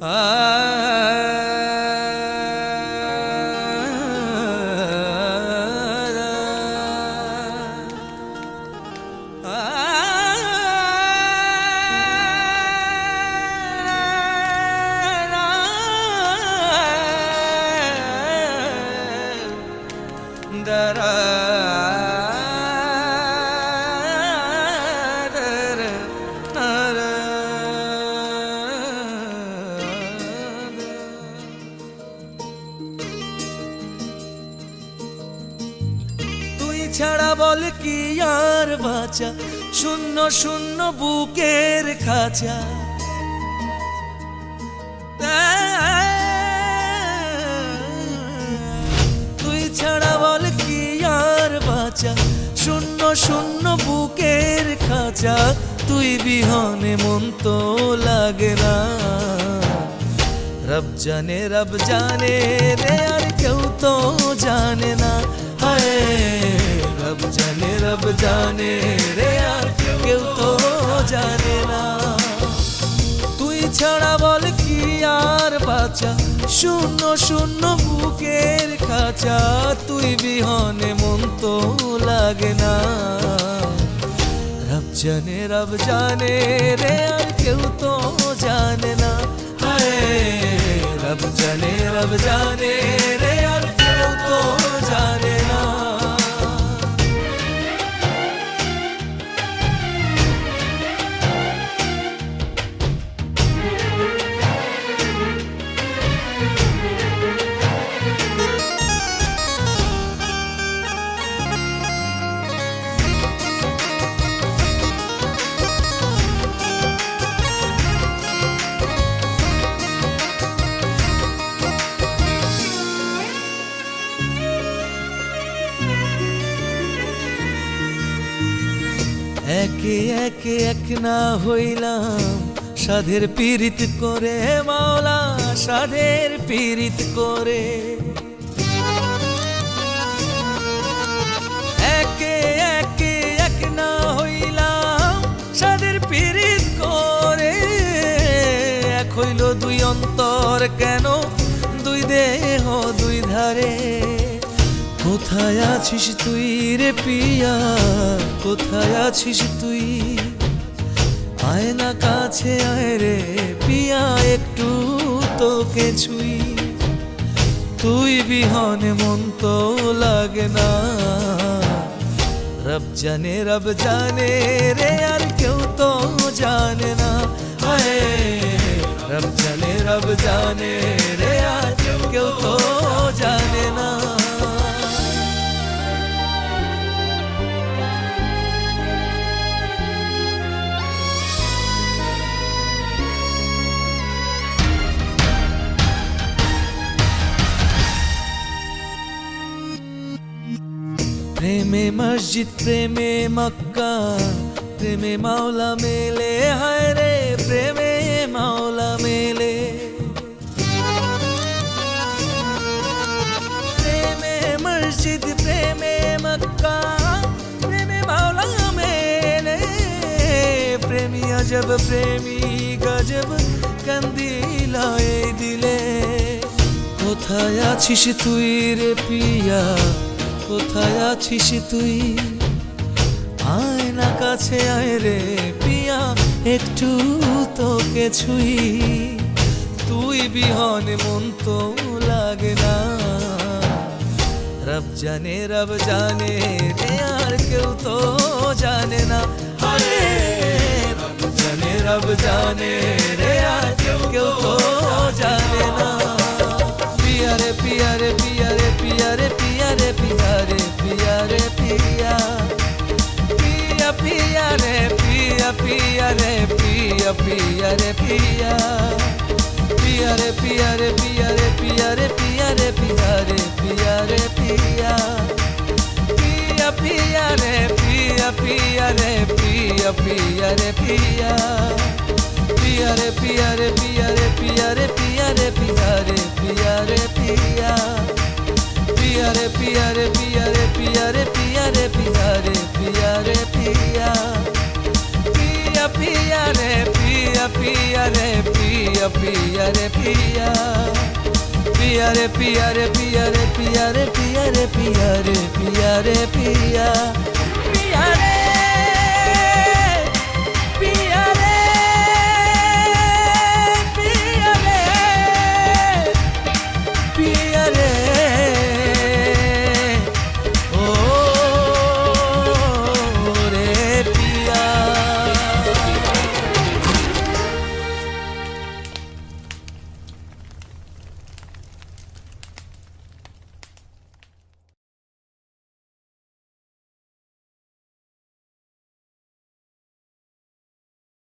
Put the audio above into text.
তুই ছাড়া বল কি আর বাঁচা? শূন্য শূন্য বুকের খাঁচা। তুই ছাড়া বল কি আর বাঁচা? শূন্য শূন্য বুকের খাঁচা। তুই বিহনে মন তো লাগে না। রব জানে রব জানে রে, আর কেউ তো জানে না। হায় রব জানে রব জানে রে আর কেউ তো জানে না তুই ছাড়া বল কি আর বাঁচা শূন্য শূন্য বুকের খাঁচা তুই বিহনে মন তো লাগে না রব জানে রব জানে রে আর কেউ তো জানে না হায় রব জানে রব জানে রে আর কেউ তো জানে একে একে এক না হইলাম। সাধের পীড়িত করে মাওলা, সাধের পীড়িত করে। একে একে এক না হইলাম, সাধের পীড়িত করে। এক হইল দুই অন্তর কেন? দুই দেহ দুই ধারে। কোথায় আছিস তুই রে পিয়া? কোথায় আছিস তুই? আয় না কাছে আয় রে পিয়া, একটু তোকে ছুই। তুই বিহনে মন তো লাগে না। রব জানে রব জানে রে, আর কেউ তো জানে না। রব জানে রব জানে রে, আর প্রেমে মসজিদ প্রেমে মক্কা প্রেমে মাওলা মেলে হায় রে প্রেমে মাওলা মেলে প্রেমে মসজিদ প্রেমে মক্কা প্রেমে মাওলা মেলে প্রেমী অজব প্রেমী গজব কন্দিলায় দিলে কোথায় আছিস তুই রে পিয়া কোথায় আছিস তুই? আয় না কাছে আয় রে পিয়া, একটু তোকে ছুই। তুই বিহনে মন তো লাগে না। রব জানে রব জানে রে, আর কেউ তো জানে না। রব জানে রব জানে রে, আর কেউ তো পিয়া পিয়া রে পিয়া পিয়া রে পিয়া পিয়া রে পিয়া রে পিয়া রে পিয়া রে পিয়া রে পিয়া রে পিয়া রে পিয়া পিয়া পিয়া রে পিয়া পিয়া রে পিয়া পিয়া রে পিয়া পিয়া রে পিয়া রে পিয়া রে পিয়া রে পিয়া রে পিয়া রে পিয়া রে পিয়া পিয়া রে পিয়া রে পিয়া রে পিয়া রে পিয়া রে পিয়া রে পিয়া পিয়া রে পিয়া পিয়া রে পিয়া পিয়া রে পিয়া পিয়া রে পিয়া রে পিয়া রে পিয়া রে পিয়া রে পিয়া রে পিয়া রে পিয়া